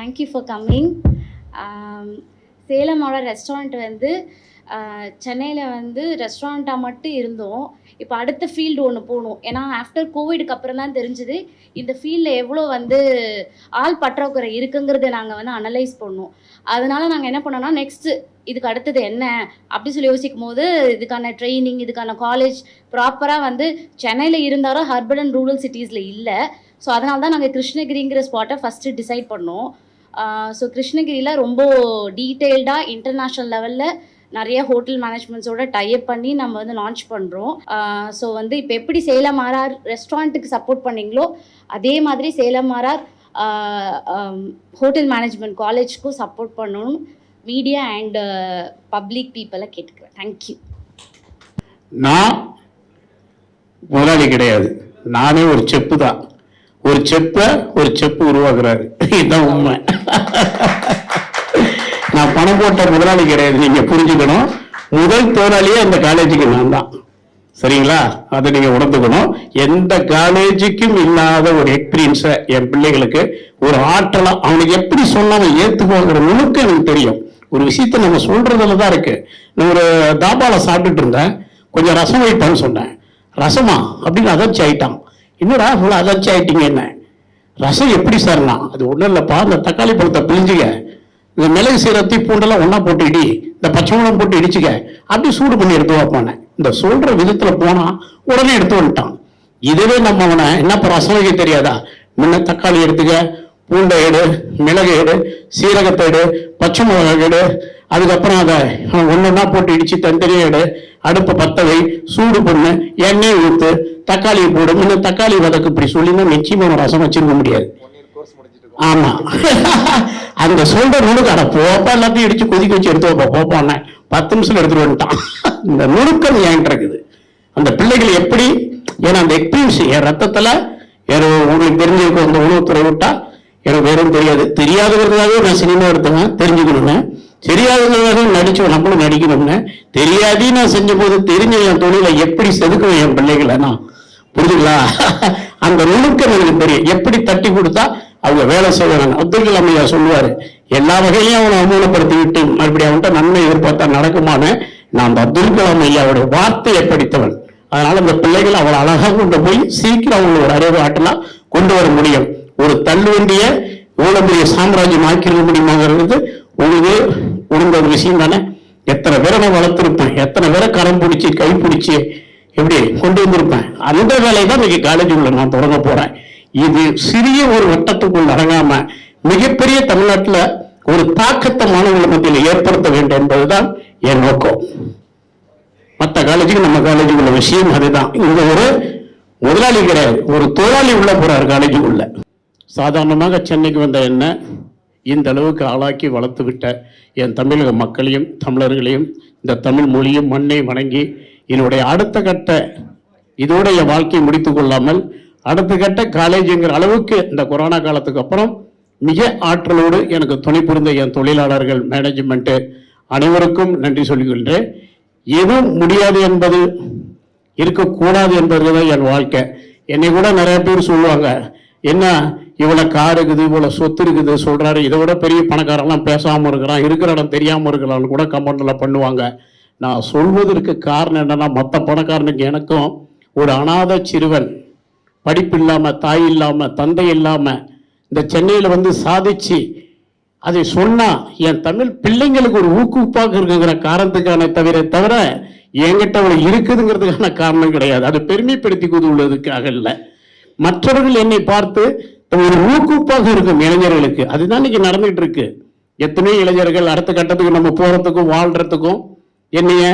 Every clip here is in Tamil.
தேங்க்யூ ஃபார் கம்மிங் சேலமோட ரெஸ்டாரண்ட் வந்து சென்னையில் வந்து ரெஸ்டாரண்ட்டாக மட்டும் இருந்தோம். இப்போ அடுத்த ஃபீல்டு ஒன்று போகணும். ஏன்னா ஆஃப்டர் கோவிடுக்கு அப்புறம் தான் தெரிஞ்சுது இந்த ஃபீல்டில் எவ்வளோ வந்து ஆள் பற்றாக்குறை இருக்குங்கிறத நாங்கள் வந்து அனலைஸ் பண்ணோம். அதனால நாங்கள் என்ன பண்ணோம்னா நெக்ஸ்ட்டு இதுக்கு அடுத்தது என்ன? அப்படி சொல்லி யோசிக்கும் போது இதுக்கான ட்ரைனிங் இதுக்கான காலேஜ் ப்ராப்பராக வந்து சென்னையில் இருந்தாலும் ஹர்பன் அண்ட் ரூரல் சிட்டிஸில் இல்லை. ஸோ அதனால தான் நாங்கள் கிருஷ்ணகிரிங்கிற ஸ்பாட்டை ஃபஸ்ட்டு டிசைட் பண்ணோம். ஸோ கிருஷ்ணகிரியில் ரொம்ப டீட்டெயில்டாக இன்டர்நேஷ்னல் லெவலில் நிறைய ஹோட்டல் மேனேஜ்மெண்ட்ஸோட டைப் பண்ணி நம்ம வந்து லான்ச் பண்ணுறோம் ஸோ வந்து இப்போ எப்படி சேலம் ஆர்ஆர் ரெஸ்டாரண்ட்டுக்கு சப்போர்ட் பண்ணீங்களோ அதே மாதிரி சேலம் மாறார் ஹோட்டல் மேனேஜ்மெண்ட் காலேஜ்க்கும் சப்போர்ட் பண்ணணும். மீடியா அண்ட் பப்ளிக் பீப்புளை கேட்டுக்கிறேன். தேங்க்யூ நான் முதலாளி கிடையாது. நானே ஒரு செப்பு தான். ஒரு செப்பை ஒரு செப்பு உருவாக்குறாரு. இதுதான் உண்மை. நான் பணம் போட்ட முதலாளி கிடையாது நீங்க புரிஞ்சுக்கணும். முதல் தோழாளியே அந்த காலேஜுக்கு நான் தான். சரிங்களா? அதை நீங்க உணர்ந்துக்கணும். எந்த காலேஜுக்கும் இல்லாத ஒரு எக்ஸ்பீரியன்ஸை என் பிள்ளைகளுக்கு ஒரு ஆற்றலா அவனுக்கு எப்படி சொன்னாலும் ஏத்துக்குவாங்கிற நுணுக்கம் எனக்கு தெரியும். ஒரு விஷயத்த நம்ம சொல்றதுல தான் இருக்கு. நான் ஒரு தாபால சாப்பிட்டுட்டு இருந்தேன். கொஞ்சம் ரசம் வைப்பான்னு சொன்னேன். ரசமா? அப்படின்னு அதிர்ச்சி ஆயிட்டான். என்னடா இவ்வளோ அதிர்ச்சி ஆயிட்டீங்க என்ன? ரசம் எப்படி சார்னா? அது ஒன்றும் இல்லைப்பா இந்த தக்காளி பழத்தை பிழிஞ்சுக்க. இந்த மிளகு சீரத்தி பூண்டெல்லாம் ஒன்றா போட்டு இடி இந்த பச்சை மிளகம் போட்டு இடிச்சுக்க. அப்படி சூடு பண்ணி எடுத்து வைப்பானே இந்த சொல்கிற விதத்தில் போனால் உடனே எடுத்து வந்துட்டான். இதுவே நம்ம அவனை என்னப்பா ரசம் வைக்க தெரியாதா? முன்ன தக்காளி எடுத்துக்க பூண்டை எடு மிளகு எடு சீரகத்தை எடு பச்சை மிளகு எடு அதுக்கப்புறம் அதை ஒன்னொன்னா போட்டு இடிச்சு தனித்தனியா எடு அடுப்பை பற்ற வை சூடு பண்ணு எண்ணெய் ஊற்று தக்காளியை போடும். இந்த தக்காளி வதக்கு இப்படி சொல்லினா நிச்சயமா ரசம் வச்சிருக்க முடியாது. ஆமா. அந்த சொல்ற நுணுக்கு அட போப்பா எல்லாத்தையும் இடிச்சு கொதிக்க வச்சு எடுத்து வைப்பா. போப்பான்னு பத்து நிமிஷம் எடுத்துட்டு வந்துட்டான். இந்த நுணுக்கம் ஏன்ட்டு இருக்குது அந்த பிள்ளைகள் எப்படி? ஏன்னா அந்த எக்ஸ்பீரியன்ஸ் என் ரத்தத்துல வேற உங்களுக்கு தெரிஞ்சிருக்கும் அந்த உணவுத்துறை விட்டா எனக்கு வேறும் தெரியாது. தெரியாதவர்களாகவே நான் சினிமா எடுத்தேன் தெரிஞ்சுக்கணுங்க தெரியாதவர்களாக நடிச்சோம் நம்மளும் நடிக்கணும்னு. தெரியாதே நான் செஞ்ச போது தெரிஞ்ச என் தொழிலை எப்படி செதுக்குவேன் என் பிள்ளைகளை நான்? புரிஞ்சுங்களா? அந்த நுணுக்கம் எனக்கு தெரியும் எப்படி தட்டி கொடுத்தா அவங்க வேலை செய்வாங்க அப்துல் கலாம் ஐயா சொல்லுவாரு. எல்லா வகையிலையும் அவனை அவமானப்படுத்தி விட்டு மறுபடியும் அவன்கிட்ட நன்மை எதிர்பார்த்தா நடக்குமான்னு நான் அந்த அப்துல் கலாம் ஐயாவுடைய வார்த்தையை படித்தவன். அதனால அந்த பிள்ளைகள் அவளை அழகா கொண்டு போய் சீக்கிரம் அவங்களை ஒரு அறிவு ஆட்டலாம் கொண்டு வர முடியும். ஒரு தள்ளுவண்டிய இவ்வளவு பெரிய சாம்ராஜ்யம் ஆக்கிட முடியுமாங்கிறது உங்களுக்கு உணர்ந்த ஒரு விஷயம் தானே? எத்தனை பேரை நான் வளர்த்துருப்பேன்? எத்தனை பேரை கரம் பிடிச்சி கை பிடிச்சி எப்படி? கொண்டு வந்திருப்பேன். அந்த வேலையை தான் இன்னைக்கு உள்ள நான் தொடங்க போறேன். இது சிறிய ஒரு வட்டத்துக்குள் அடங்காம மிகப்பெரிய தமிழ்நாட்டுல ஒரு தாக்கத்தை மாணவர்கள் மத்தியில் ஏற்படுத்த வேண்டும் என்பதுதான் என் நோக்கம். மற்ற காலேஜுக்கு நம்ம காலேஜுக்குள்ள விஷயம் அதுதான். இங்க ஒரு முதலாளி கிடையாது. ஒரு தொழிலாளி உள்ள போறாரு காலேஜுக்குள்ள சாதாரணமாக சென்னைக்கு வந்த என்ன இந்த அளவுக்கு ஆளாக்கி வளர்த்து விட்ட என் தமிழக மக்களையும் தமிழர்களையும் இந்த தமிழ் மொழியும் மண்ணை வணங்கி என்னுடைய அடுத்த கட்ட இதோட என் வாழ்க்கையை முடித்து கொள்ளாமல் அடுத்த கட்ட காலேஜுங்கிற அளவுக்கு இந்த கொரோனா காலத்துக்கு அப்புறம் மிக ஆற்றலோடு எனக்கு துணை புரிந்த என் தொழிலாளர்கள் மேனேஜ்மெண்ட்டு அனைவருக்கும் நன்றி சொல்கின்றேன் எதுவும் முடியாது என்பது இருக்கக்கூடாது என்பது தான் என் வாழ்க்கை. என்னை கூட நிறைய பேர் சொல்லுவாங்க என்ன இவ்வளோ கார் இருக்குது இவ்வளோ சொத்து இருக்குது? சொல்கிறாரு இதை விட பெரிய பணக்காரெல்லாம் பேசாமல் இருக்கிறான் இருக்கிற இடம் தெரியாமல் இருக்கிறான்னு கூட கமெண்ட்ல பண்ணுவாங்க. நான் சொல்வதற்கு காரணம் என்னன்னா மற்ற பணக்காரனுக்கு எனக்கும் ஒரு அனாதை சிறுவன் படிப்பு இல்லாமல் தாய் இல்லாமல் தந்தை இல்லாமல் இந்த சென்னையில் வந்து சாதிச்சு அதை சொன்னால் என் தமிழ் பிள்ளைங்களுக்கு ஒரு ஊக்குவிப்பாக இருக்குங்கிற காரணத்துக்கான தவிர தவிர என்கிட்ட அவள் இருக்குதுங்கிறதுக்கான காரணம் கிடையாது. அது பெருமைப்படுத்தி உள்ளதுக்காக இல்லை மற்றவர்கள் என்னை பார்த்து ஒரு ஊக்குவிப்பாக இருக்கும் இளைஞர்களுக்கு. அதுதான் இன்னைக்கு நடந்துகிட்டு இருக்கு. எத்தனையோ இளைஞர்கள் அடுத்த கட்டத்துக்கு நம்ம போகிறதுக்கும் வாழ்கிறதுக்கும் என்னைய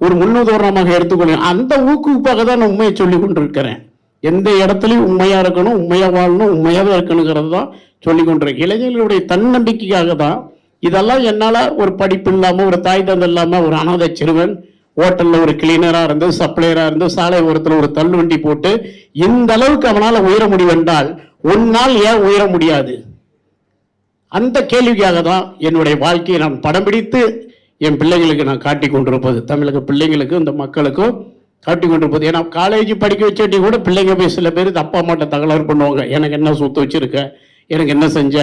ஒரு முன்னுதாரணமாக எடுத்துக்கொள்ள அந்த ஊக்குவிப்பாக தான் நான் உண்மையை சொல்லி கொண்டிருக்கிறேன். எந்த இடத்துலையும் உண்மையாக இருக்கணும் உண்மையாக வாழணும் உண்மையாக இருக்கணுங்கிறது தான் சொல்லி கொண்டிருக்கேன் இளைஞர்களுடைய தன்னம்பிக்கைக்காக தான் இதெல்லாம் என்னால் ஒரு படிப்பு இல்லாமல் ஒரு தாய் தந்தை இல்லாமல் ஒரு அனாதை சிறுவன் ஹோட்டலில் ஒரு கிளீனராக இருந்து சப்ளையராக இருந்து சாலை ஓரத்தில் ஒரு தள்ளுவண்டி போட்டு இந்த அளவுக்கு அவனால் உயர முடிவென்றால் உன்னால் ஏன் உயர முடியாது? அந்த கேள்விக்காக தான் என்னுடைய வாழ்க்கையை நான் படம் பிடித்து என் பிள்ளைங்களுக்கு நான் காட்டி கொண்டிருப்பது. தமிழக பிள்ளைங்களுக்கும் இந்த மக்களுக்கும் காட்டி கொண்டிருப்பது. ஏன்னா காலேஜ் படிக்க வச்சாட்டி கூட பிள்ளைங்க போய் சில பேர் அப்பா அம்மாட்ட தகராறு பண்ணுவாங்க. எனக்கு என்ன சொத்து வச்சுருக்க? எனக்கு என்ன செஞ்ச?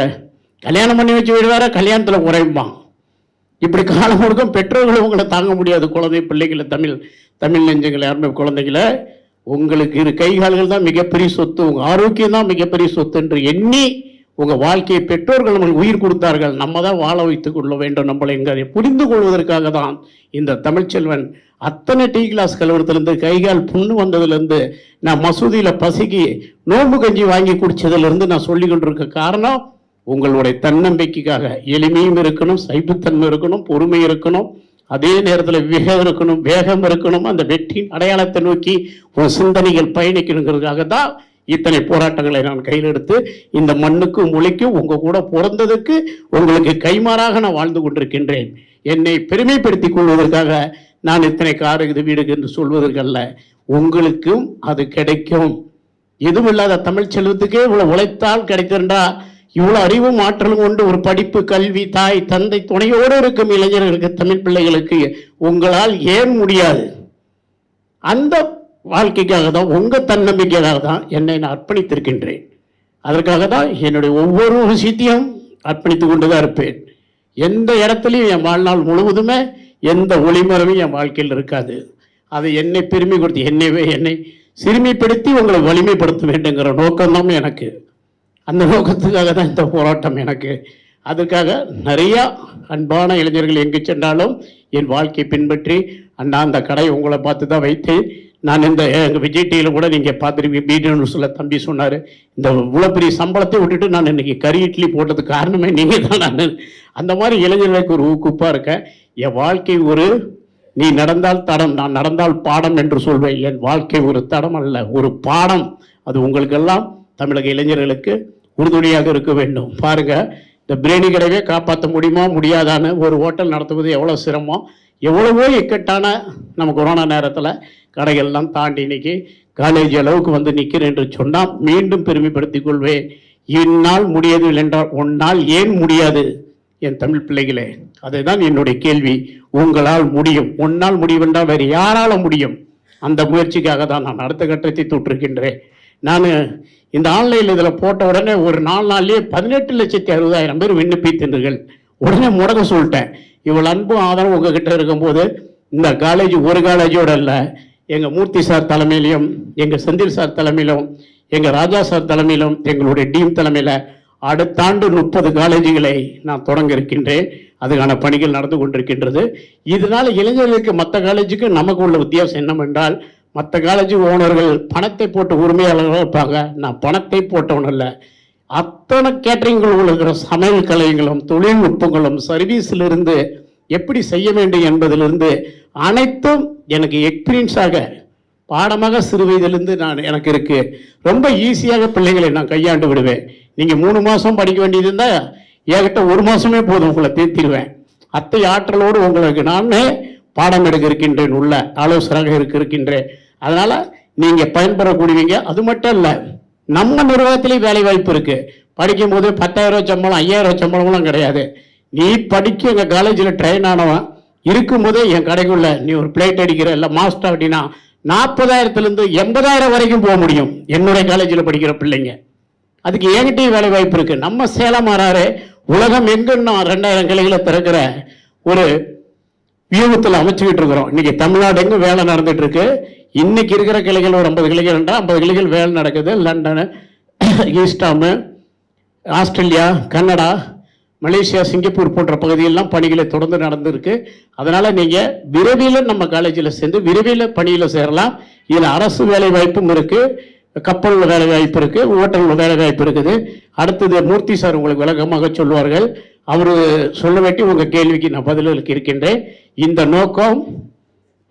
கல்யாணம் பண்ணி வச்சு வீடு வேற கல்யாணத்தில் குறைப்பான் இப்படி காலம் கொடுக்கும் பெற்றோர்கள் உங்களை தாங்க முடியாது. குழந்தை பிள்ளைகளை தமிழ் தமிழ் நெஞ்சங்களை யாருமே குழந்தைகளை உங்களுக்கு இரு கை கால்கள் தான் மிகப்பெரிய சொத்து. உங்கள் ஆரோக்கியம் தான் மிகப்பெரிய சொத்து என்று எண்ணி உங்கள் வாழ்க்கையை பெற்றோர்கள் நமக்கு உயிர் கொடுத்தார்கள். நம்ம தான் வாழ வைத்துக் கொள்ள வேண்டும். நம்மளை என்பதை புரிந்து கொள்வதற்காக தான் இந்த தமிழ்ச்செல்வன் அத்தனை டீ கிளாஸ் கழுவுறதுலேருந்து கைகால் புண்ணு வந்ததுலேருந்து நான் மசூதியில் பசிக்கு நோன்பு கஞ்சி வாங்கி குடித்ததுலேருந்து நான் சொல்லி கொண்டிருக்க காரணம் உங்களுடைய தன்னம்பிக்கைக்காக எளிமையும் இருக்கணும் சைப்புத்தன்மை இருக்கணும் பொறுமை இருக்கணும் அதே நேரத்தில் விகம் இருக்கணும் வேகம் இருக்கணும் அந்த வெற்றியின் அடையாளத்தை நோக்கி உங்கள் சிந்தனைகள் பயணிக்கணுங்கிறதுக்காக தான் இத்தனை போராட்டங்களை நான் கையில் எடுத்து இந்த மண்ணுக்கும் மொழிக்கும் உங்க கூட பிறந்ததுக்கு உங்களுக்கு கைமாறாக நான் வாழ்ந்து கொண்டிருக்கின்றேன். என்னை பெருமைப்படுத்திக் கொள்வதற்காக நான் இத்தனை காரு இது வீடு என்று சொல்வதற்கல்ல. உங்களுக்கும் அது கிடைக்கும். எதுவும் இல்லாத தமிழ் செல்வத்துக்கே இவ்வளவு உழைத்தால் கிடைத்திருந்தா இவ்வளவு அறிவும் ஆற்றலும் கொண்டு ஒரு படிப்பு கல்வி தாய் தந்தை துணையோடு இருக்கும் இளைஞர்களுக்கு தமிழ் பிள்ளைகளுக்கு உங்களால் ஏன் முடியாது? அந்த வாழ்க்கைக்காக தான் உங்கள் தன்னம்பிக்கைக்காக தான் என்னை நான் அர்ப்பணித்திருக்கின்றேன். அதற்காக தான் என்னுடைய ஒவ்வொரு விஷயத்தையும் அர்ப்பணித்து கொண்டு தான் இருப்பேன். எந்த இடத்துலையும் என் வாழ்நாள் முழுவதுமே எந்த ஒளிமரமும் என் வாழ்க்கையில் இருக்காது. அதை என்னை பெருமை கொடுத்து என்னைவே என்னை சிறுமைப்படுத்தி உங்களை வலிமைப்படுத்த வேண்டுங்கிற நோக்கம்தான் எனக்கு. அந்த நோக்கத்துக்காக தான் இந்த போராட்டம் எனக்கு. அதுக்காக நிறையா அன்பான இளைஞர்கள் எங்கு சென்றாலும் என் வாழ்க்கையை பின்பற்றி அண்ணா அந்த கடை உங்களை பார்த்து தான் வைத்தேன். நான் இந்த எங்கள் விஜய் டிவியில் கூட நீங்கள் பார்த்துருப்பீங்க பிடி நியூஸில் தம்பி சொன்னார். இந்த இவ்வளோ பெரிய சம்பளத்தை விட்டுட்டு நான் இன்றைக்கி கறி இட்லி போட்டதுக்கு காரணமே நீங்கள் தான். நான் அந்த மாதிரி இளைஞர்களுக்கு ஒரு ஊக்குப்பாக இருக்கேன். என் வாழ்க்கை ஒரு நீ நடந்தால் தடம் நான் நடந்தால் பாடம் என்று சொல்வேன். என் வாழ்க்கை ஒரு தடம் அல்ல ஒரு பாடம். அது உங்களுக்கெல்லாம் தமிழக இளைஞர்களுக்கு உறுதுணையாக இருக்க வேண்டும். பாருங்க இந்த பிரியாணி கடையே காப்பாற்ற முடியுமா முடியாதான்னு ஒரு ஹோட்டல் நடத்துவது எவ்வளோ சிரமம். எவ்வளவோ இக்கட்டான நம்ம கொரோனா நேரத்தில் கடைகள்லாம் தாண்டி இன்னைக்கு காலேஜ் அளவுக்கு வந்து நிற்கிறேன் என்று சொன்னால் மீண்டும் பெருமைப்படுத்திக் கொள்வேன். இந்நாள் முடியவில்லை என்றால் உன்னால் ஏன் முடியாது? என் தமிழ் பிள்ளைகளே அதுதான் என்னுடைய கேள்வி. உங்களால் முடியும். உன்னால் முடியும் என்றால் வேறு யாரால முடியும்? அந்த முயற்சிக்காக தான் நான் அடுத்த கட்டத்தை தொட்டிருக்கின்றேன் நான் இந்த ஆன்லைனில் இதில் போட்ட உடனே ஒரு நாலு நாள்லேயே பதினெட்டு லட்சத்தி அறுபதாயிரம் பேர் விண்ணப்பித்தீர்கள். உடனே முடக்க சொல்லிட்டேன். இவ்வளோ அன்பும் ஆதரவும் உங்ககிட்ட இருக்கும்போது இந்த காலேஜ் ஒரு காலேஜோட அல்ல. எங்கள் மூர்த்தி சார் தலைமையிலும் எங்கள் செந்தில் சார் தலைமையிலும் எங்கள் ராஜா சார் தலைமையிலும் எங்களுடைய டீம் தலைமையில் அடுத்த ஆண்டு முப்பது காலேஜுகளை நான் தொடங்க இருக்கின்றேன். அதுக்கான பணிகள் நடந்து கொண்டிருக்கின்றது. இதனால இளைஞர்களுக்கு மற்ற காலேஜுக்கு நமக்கு உள்ள வித்தியாசம் என்னவென்றால் மற்ற காலேஜ் ஓனர்கள் பணத்தை போட்டு உரிமையாளர்களாக இருப்பாங்க. நான் பணத்தை போட்டவன் இல்லை அத்தனை கேட்டரிங்கள் இருக்கிற சமையல் கலைகளும் தொழில்நுட்பங்களும் சர்வீஸிலிருந்து எப்படி செய்ய வேண்டும் என்பதிலிருந்து அனைத்தும் எனக்கு எக்ஸ்பீரியன்ஸாக பாடமாக சிறு வயதிலிருந்து நான் எனக்கு இருக்கு. ரொம்ப ஈஸியாக பிள்ளைகளை நான் கையாண்டு விடுவேன். நீங்கள் மூணு மாதம் படிக்க வேண்டியது இருந்தால் என்கிட்ட ஒரு மாதமே போதும் உங்களை தேர்த்திடுவேன். அத்தை ஆற்றலோடு உங்களுக்கு நானே பாடம் எடுக்க இருக்கின்றேன் உள்ள ஆலோசகராக இருக்க இருக்கின்றேன். அதனால் நீங்கள் பயன்பெறக்கூடியவங்க அது மட்டும் இல்லை நம்ம நிறுவனத்திலேயும் வேலை வாய்ப்பு இருக்கு. படிக்கும் போது பத்தாயிரம் சம்பளம் ஐயாயிரம் சம்பளம்லாம் கிடையாது. நீ படிக்க எங்கள் காலேஜில் ட்ரெயின் ஆனவன் இருக்கும்போதே என் கடைக்குள்ள நீ ஒரு பிளேட் அடிக்கிற இல்லை மாஸ்டர் அப்படின்னா நாற்பதாயிரத்துலேருந்து எண்பதாயிரம் வரைக்கும் போக முடியும். என்னுடைய காலேஜில் படிக்கிற பிள்ளைங்க. அதுக்கு என்கிட்டயும் வேலை வாய்ப்பு இருக்குது நம்ம சேலம் மாறாரு உலகம் எங்கன்னும் ரெண்டாயிரம் கிளைகளை திறக்கிற ஒரு வியூகத்தில் அமைச்சுக்கிட்டு இருக்கிறோம். இன்னைக்கு தமிழ்நாடு எங்கும் வேலை நடந்துட்டு இருக்கு? இன்னைக்கு இருக்கிற கிளைகள் ஒரு ஐம்பது கிளைகள் இருந்தால் ஐம்பது கிளைகள் வேலை நடக்குது. London East Ham Australia Canada Malaysia Singapore போன்ற பகுதியெல்லாம் பணிகளை தொடர்ந்து நடந்திருக்கு. அதனால் நீங்கள் விரைவில் நம்ம காலேஜில் சேர்ந்து விரைவில் பணியில் சேரலாம். இதில் அரசு வேலை வாய்ப்பும் இருக்குது கப்பலில் வேலை வாய்ப்பு இருக்குது ஓட்டலில் வேலை வாய்ப்பு இருக்குது. அடுத்தது மூர்த்தி சார் உங்களுக்கு விளக்கமாக சொல்வார்கள். அவர் சொல்ல வேண்டி உங்கள் கேள்விக்கு நான் பதிலளிக்க இருக்கின்றேன். இந்த நோக்கம்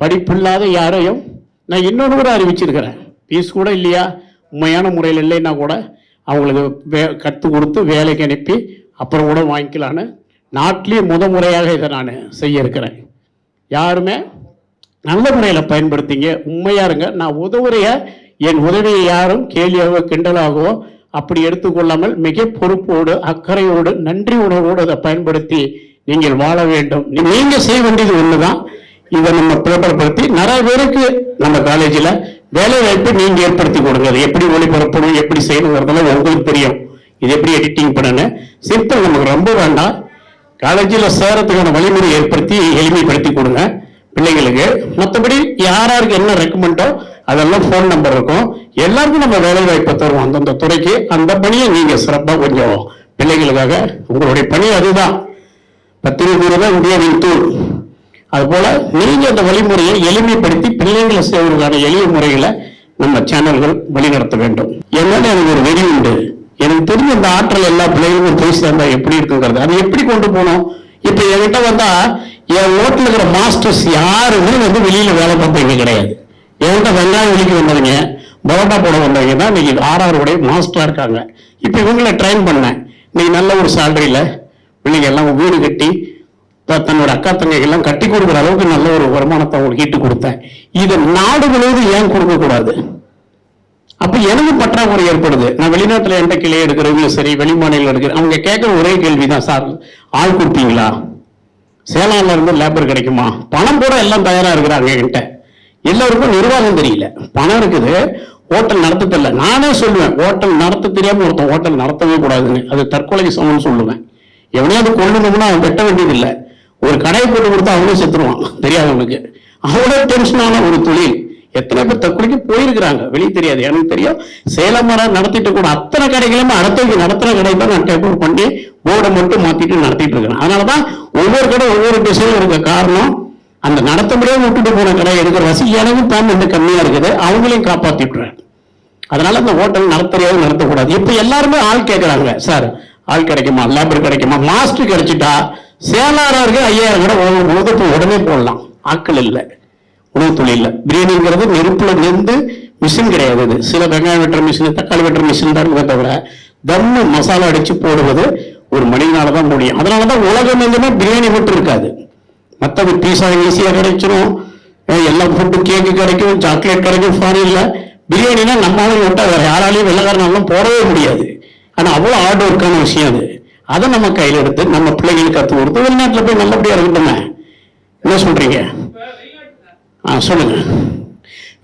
படிப்பில்லாத யாரையும் நான் இன்னொன்று கூட அறிவிச்சிருக்கிறேன். ஃபீஸ் கூட இல்லையா? உண்மையான முறையில் இல்லைன்னா கூட அவங்களுக்கு வே கற்றுக் கொடுத்து வேலைக்கு அனுப்பி அப்புறம் கூட வாங்கிக்கலான்னு நாட்டிலேயே முத முறையாக இதை நான் செய்ய இருக்கிறேன் யாருமே நல்ல முறையில் பயன்படுத்திங்க. உண்மையாக இருங்க. நான் உதவுறைய என் உதவியை யாரும் கேலியாகவோ கிண்டலாகவோ அப்படி எடுத்துக்கொள்ளாமல் மிக பொறுப்போடு அக்கறையோடு நன்றி உணர்வோடு அதை பயன்படுத்தி நீங்கள் வாழ வேண்டும். நீங்கள் செய்ய வேண்டியது ஒண்ணுதான். இதை நம்ம பிரபலப்படுத்தி நிறைய பேருக்கு நம்ம காலேஜில் வேலை வாய்ப்பு நீங்க ஏற்படுத்தி கொடுங்க. எப்படி ஒளிபரப்பணும் எப்படி செய்யணுங்கிறதெல்லாம் உங்களுக்கு தெரியும். இது எப்படி எடிட்டிங் பண்ணணும்? சிம்பிள் நமக்கு ரொம்ப வேண்டாம். காலேஜில் சேரத்துக்கான வழிமுறை ஏற்படுத்தி எளிமைப்படுத்தி கொடுங்க. பிள்ளைங்களுக்கு மற்றபடி யார் யாருக்கு என்ன ரெக்கமெண்டோ அதெல்லாம் ஃபோன் நம்பர் இருக்கும். எல்லாருக்கும் நம்ம வேலை வாய்ப்பை தருவோம். அந்தந்த துறைக்கு அந்த பணியை நீங்கள் சிறப்பாக கொஞ்சம் பிள்ளைகளுக்காக உங்களுடைய பணி அதுதான். பத்திரிகை தான் இந்தியாவின் தூள். அதுபோல நீங்க அந்த வழிமுறையை எளிமைப்படுத்தி பிள்ளைகளை செய்வதற்கான எளிய முறைகளை நம்ம சேனல்கள் வழிநடத்த வேண்டும். என்னன்னு எனக்கு ஒரு வெறி உண்டு. எனக்கு தெரிஞ்ச அந்த ஆற்றல் எல்லா பிள்ளைகளுக்கும் போய் சேர்ந்தா எப்படி இருக்குங்கிறது. அது எப்படி கொண்டு போகணும் இப்ப என்கிட்ட வந்தா என் ஓட்டில் இருக்கிற மாஸ்டர்ஸ் யாருமே வந்து வெளியில வேலை பார்த்தவங்க கிடையாது. என்கிட்ட வெங்காயம் வெளிக்கு வந்தவங்க பரோட்டா போட வந்தவங்க தான் இன்னைக்கு ஆறாறு உடைய மாஸ்டரா இருக்காங்க. இப்ப இவங்களை ட்ரெயின் பண்ணேன். இன்னைக்கு நல்ல ஒரு சேலரியில பிள்ளைங்க எல்லாம் வீடு கட்டி தன்னோட அக்கா தங்கைகள் எல்லாம் கட்டி கொடுக்குற அளவுக்கு நல்ல ஒரு வருமானத்தை அவங்களுக்கு ஈட்டு கொடுத்தேன். இதை நாடு முழுவதும் ஏன் கொடுக்கக்கூடாது அப்போ அப்ப எனக்கு பற்றாக்குறை ஏற்படுது. நான் வெளிநாட்டில் எந்த கிளை எடுக்கிறவங்களும் சரி வெளிமாநிலம் எடுக்கிற அவங்க கேட்குற ஒரே கேள்விதான் சார் ஆள் கொடுத்தீங்களா சேலம்ல இருந்து லேபர் கிடைக்குமா? பணம் கூட எல்லாம் தயாராக இருக்கிறாங்க என்கிட்ட. எல்லாருக்கும் நிர்வாகம் தெரியல. பணம் இருக்குது ஹோட்டல் நடத்த தெரியல. நானே சொல்லுவேன் ஹோட்டல் நடத்த தெரியாமல் ஒருத்தன் ஹோட்டல் நடத்தவே கூடாதுன்னு. அது தற்கொலைக்கு சமம்னு சொல்லுவேன். எவனையாவது கொல்லணும்னா அவன் வெட்ட வேண்டியதில்லை. ஒரு கடையை போட்டு கொடுத்தா அவனும் செத்துருவான் தெரியாதவனுக்கு அவ்வளோ டென்ஷனான ஒரு தொழில். எத்தனை பேர் தற்கொலைக்கு போயிருக்கிறாங்க? வெளியே தெரியாது. எனக்கு தெரியும் சேலம் மரம் நடத்திட்டு கூட அத்தனை கடைகளுமே அடுத்தவங்க நடத்துற கடை தான் நான் டேக் பண்ணி போர்டை மட்டும் மாத்திட்டு நடத்திட்டு இருக்கிறேன். அதனாலதான் ஒவ்வொரு கடை ஒவ்வொரு டிசைனும் இருக்க காரணம் அந்த நடத்த முடியாம விட்டுட்டு போன கடை எடுக்கிற வசதி எனக்கும் பேமெண்ட் கம்மியா இருக்குது. அவங்களையும் காப்பாத்திட்டுறேன். அதனால அந்த ஹோட்டல் நடத்துறையாவது நடத்தக்கூடாது. இப்ப எல்லாருமே ஆள் கேட்கறாங்க சார். ஆள் கிடைக்குமா? லேபர் கிடைக்குமா? மாஸ்டர் கிடைச்சிட்டா சேலாளருக்கு ஐயாயிரம் கூட உணவு உடனே போடலாம். ஆட்கள் இல்லை. உணவு தொழிலில் பிரியாணிங்கிறது நெருப்புல நின்று மிஷின் கிடையாது சில வெங்காயம் வெட்டுற மிஷின் தக்காளி வெட்டுற மிஷின் தான் தவிர தம்மு மசாலா அடிச்சு போடுவது ஒரு மனிதனால தான் முடியும். அதனாலதான் உலகம் எங்குமே பிரியாணி மட்டும் இருக்காது. மற்றது பீஸா ஈஸியாக கிடைச்சிரும். எல்லா ஃபுட்டு கேக்கு கிடைக்கும் சாக்லேட் கிடைக்கும் ஃபாரின்ல பிரியாணினா நம்மளால விட்டால் விட்டா வேற யாராலையும் வெள்ளக்காரனாலும் போடவே முடியாது. ஆனால் அவ்வளோ ஹார்ட் ஒர்க்கான விஷயம் அது. அதை நம்ம கையில் எடுத்து நம்ம பிள்ளைங்களுக்கு கற்றுக் கொடுத்து வெளிநாட்டில் போய் நல்லபடியாக இருக்கட்டுமே. என்ன சொல்கிறீங்க ஆ சொல்லுங்கள்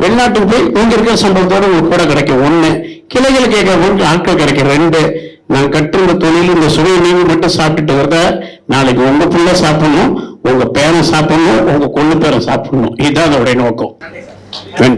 வெளிநாட்டுக்கு போய் இங்கே இருக்கிற சம்பளத்தோட உங்களுக்கு கூட கிடைக்கும் ஒன்று கிளைகள் கேட்கறவங்களுக்கு ஆட்கள் கிடைக்கும் ரெண்டு நான் கட்டுற தொழில் இந்த சுவையை நீங்க மட்டும் சாப்பிட்டுட்டு வரத நாளைக்கு உங்கள் பிள்ளை சாப்பிடணும் உங்கள் பேரை சாப்பிடணும் உங்கள் கொள்ளு பேரை சாப்பிடணும். இதுதான் அதோடைய நோக்கம். நன்றி.